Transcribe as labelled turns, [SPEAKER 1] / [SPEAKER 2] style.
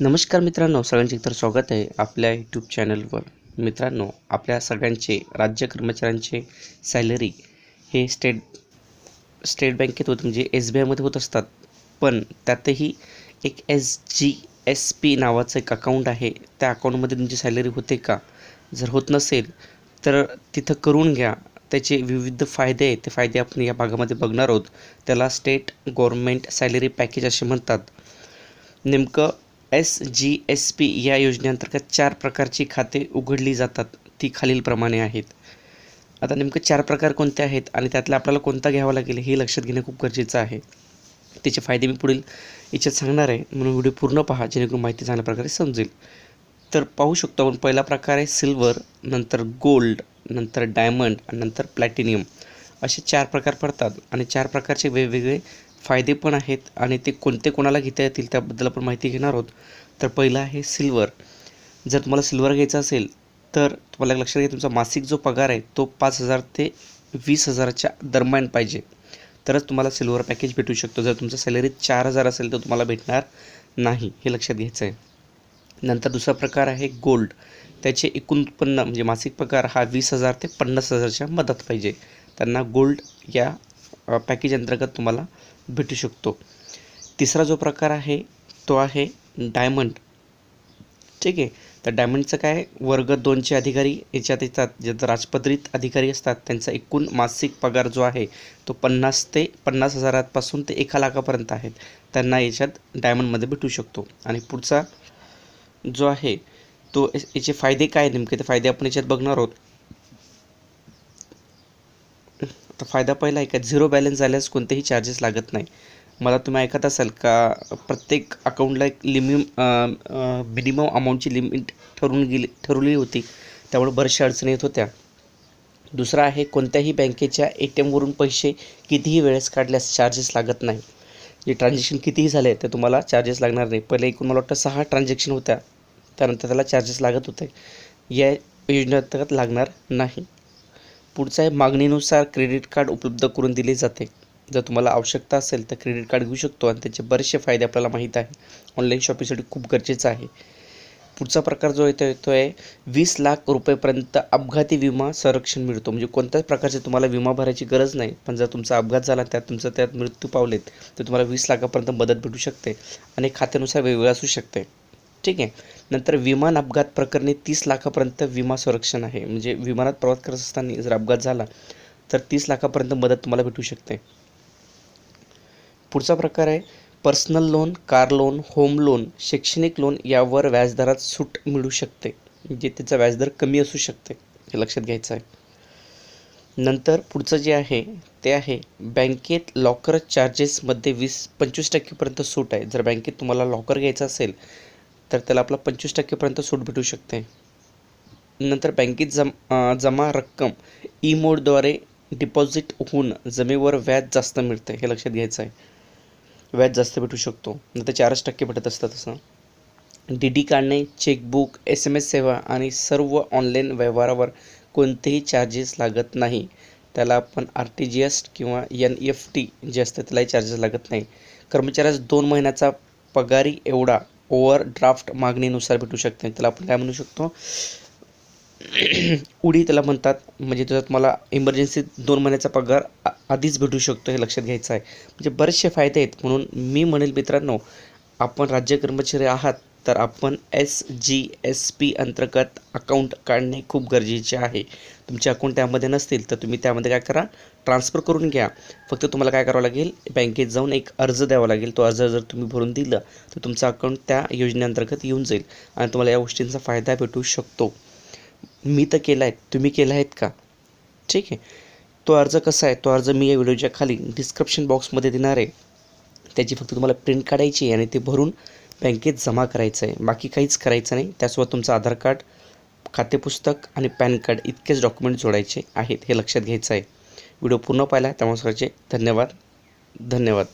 [SPEAKER 1] नमस्कार मित्रांनो सगळ्यांचे तर स्वागत आहे आपल्या यूट्यूब चॅनलवर मित्रांनो आपल्या सगळ्यांचे राज्य कर्मचाऱ्यांचे सॅलरी हे स्टेट स्टेट बँकेत होत म्हणजे एस बी आयमध्ये होत असतात. पण त्यातही एक एस जी एस पी नावाचं एक अकाउंट आहे. त्या अकाउंटमध्ये तुमची सॅलरी होते का? जर होत नसेल तर तिथं करून घ्या. त्याचे विविध फायदे आहेत. ते फायदे आपण या भागामध्ये बघणार आहोत. त्याला स्टेट गव्हर्मेंट सॅलरी पॅकेज असे म्हणतात. नेमकं एस जी एस पी या योजनेअंतर्गत चार प्रकारची खाते उघडली जातात. ती खालीलप्रमाणे आहेत. आता नेमकं चार प्रकार कोणते आहेत आणि त्यातला आपल्याला कोणता घ्यावा लागेल हे लक्षात घेणं खूप गरजेचं आहे. त्याचे फायदे मी पुढील याच्यात सांगणार आहे. म्हणून व्हिडिओ पूर्ण पहा जेणेकरून माहिती चांगल्या प्रकारे समजेल. तर पाहू शकतो आपण पहिला प्रकार आहे सिल्वर नंतर गोल्ड नंतर डायमंड आणि नंतर प्लॅटिनियम. असे चार प्रकार पडतात आणि चार प्रकारचे वेगवेगळे फायदे पण आहेत आणि ते कोणते कोणाला घेता येतील त्याबद्दल आपण माहिती घेणार आहोत. तर पहिलं आहे सिल्वर. जर तुम्हाला सिल्वर घ्यायचं असेल तर तुम्हाला लक्षात घ्या तुमचा मासिक जो पगार आहे तो पाच हजार ते वीस हजाराच्या दरम्यान पाहिजे. तरच तुम्हाला सिल्वर पॅकेज भेटू शकतो. जर तुमचं सॅलरी चार हजार असेल तर तुम्हाला भेटणार नाही हे लक्षात घ्यायचं आहे नंतर दुसरा प्रकार आहे गोल्ड. त्याचे एकूण उत्पन्न म्हणजे मासिक पगार हा वीस हजार ते पन्नास हजारच्या मदत पाहिजे. त्यांना गोल्ड या पॅकेज अंतर्गत तुम्हाला भेटू शकतो. तिसरा जो प्रकार आहे तो आहे डायमंड ठीक आहे? तर डायमंडचं काय? वर्ग दोनचे अधिकारी याच्यात येतात. जे राजपत्रित अधिकारी असतात त्यांचा एकूण मासिक पगार जो आहे तो पन्नास ते पन्नास हजारापासून ते एका लाखापर्यंत आहेत त्यांना याच्यात डायमंडमध्ये भेटू शकतो. आणि पुढचा जो आहे तो याचे- फायदे काय नेमके ते फायदे आपण याच्यात बघणार आहोत. तर फायदा पहिला आहे का? झिरो बॅलन्स झाल्यास कोणतेही चार्जेस लागत नाही. मला तुम्ही ऐकत असाल का? प्रत्येक अकाउंटला एक लिमिम मिनिमम अमाऊंटची लिमिट ठरवून गेली ठरवली होती. त्यामुळे बऱ्याचशा अडचणी येत होत्या. दुसरा आहे कोणत्याही बँकेच्या ए टी एमवरून पैसे कितीही वेळेस काढल्यास चार्जेस लागत नाही. जे ट्रान्झॅक्शन कितीही झाले ते तुम्हाला चार्जेस लागणार नाही. पहिले एकूण मला वाटतं सहा ट्रान्झॅक्शन होत्या. त्यानंतर त्याला चार्जेस लागत होते. या योजनेअंतर्गत लागणार नाही. पुढचं आहे मागणीनुसार क्रेडिट कार्ड उपलब्ध करून दिले जाते. जर तुम्हाला आवश्यकता असेल तर क्रेडिट कार्ड घेऊ शकतो आणि त्याचे बरेचसे फायदे आपल्याला माहीत आहे. ऑनलाईन शॉपिंगसाठी खूप गरजेचं आहे. पुढचा प्रकार जो येतो तो आहे वीस लाख रुपयेपर्यंत अपघाती विमा संरक्षण मिळतो. म्हणजे कोणत्याच प्रकारचे तुम्हाला विमा भरायची गरज नाही. पण जर तुमचा अपघात झाला त्यात तुमचं त्यात मृत्यू पावलेत तर तुम्हाला वीस लाखापर्यंत मदत भेटू शकते आणि खात्यानुसार वेगवेगळं असू शकते. ठीक आहे. नंतर विमान अपघात प्रकरणी तीस लाखापर्यंत विमा संरक्षण आहे. म्हणजे विमानात प्रवास करत असताना जर अपघात झाला तर तीस लाखापर्यंत मदत तुम्हाला भेटू शकते. पुढचा प्रकार आहे personal loan car loan home loan शैक्षणिक लोन यावर व्याजदरात सूट मिळू शकते. म्हणजे त्याचा व्याजदर कमी असू शकते हे लक्षात घ्यायचं आहे. नंतर पुढचं जे आहे ते आहे बँकेत लॉकर चार्जेसमध्ये वीस पंचवीस टक्केपर्यंत सूट आहे. जर बँकेत तुम्हाला लॉकर घ्यायचं असेल तर त्याला आपला पंचवीस टक्केपर्यंत सूट भेटू शकते. नंतर बँकेत जम जमा रक्कम ई मोडद्वारे डिपॉझिट होऊन जमेवर व्याज जास्त मिळते हे लक्षात घ्यायचं आहे. व्याज जास्त भेटू शकतो. नंतर चारच टक्के भेटत असतं तसं डी डी काढणे चेकबुक एस एम एस सेवा आणि सर्व ऑनलाईन व्यवहारावर कोणतेही चार्जेस लागत नाही. त्याला आपण आर टी जी एस किंवा एन एफ टी जे असतं त्यालाही चार्जेस लागत नाही. कर्मचाऱ्यास दोन महिन्याचा पगारी एवढा ओव्हर ड्राफ्ट मागणीनुसार भेटू शकते. त्याला आपण काय म्हणू शकतो? उडी त्याला म्हणतात म्हणजे त्याच्यात मला इमर्जन्सी दोन महिन्याचा पगार आ- आधीच भेटू शकतो हे लक्षात घ्यायचं आहे. म्हणजे बरेचसे फायदे आहेत. म्हणून मी म्हणेल मित्रांनो आपण राज्य कर्मचारी आहात तर आपण एस जी एस पी अंतर्गत अकाउंट काढणे खूप गरजेचे आहे. तुमचे अकाउंट त्यामध्ये नसतील तर तुम्ही त्यामध्ये काय करा? ट्रान्सफर करून घ्या. फक्त तुम्हाला काय करावं लागेल? बँकेत जाऊन एक अर्ज द्यावा लागेल. तो अर्ज जर तुम्ही भरून दिलं तर तुमचं अकाउंट त्या योजनेअंतर्गत येऊन जाईल आणि तुम्हाला या गोष्टींचा फायदा भेटू शकतो. मी तर केला आहे तुम्ही केला आहेत का? ठीक आहे. तो अर्ज कसा आहे? तो अर्ज मी या व्हिडिओच्या खाली डिस्क्रिप्शन बॉक्समध्ये देणार आहे. त्याची फक्त तुम्हाला प्रिंट काढायची आहे आणि ते भरून बँकेत जमा करायचं आहे बाकी काहीच करायचं नाही. त्यासोबत तुमचं आधार कार्ड खातेपुस्तक आणि पॅन कार्ड इतकेच डॉक्युमेंट जोडायचे आहेत हे लक्षात घ्यायचं आहे व्हिडिओ पूर्ण पाहिला त्यामुळे सरचे धन्यवाद. धन्यवाद.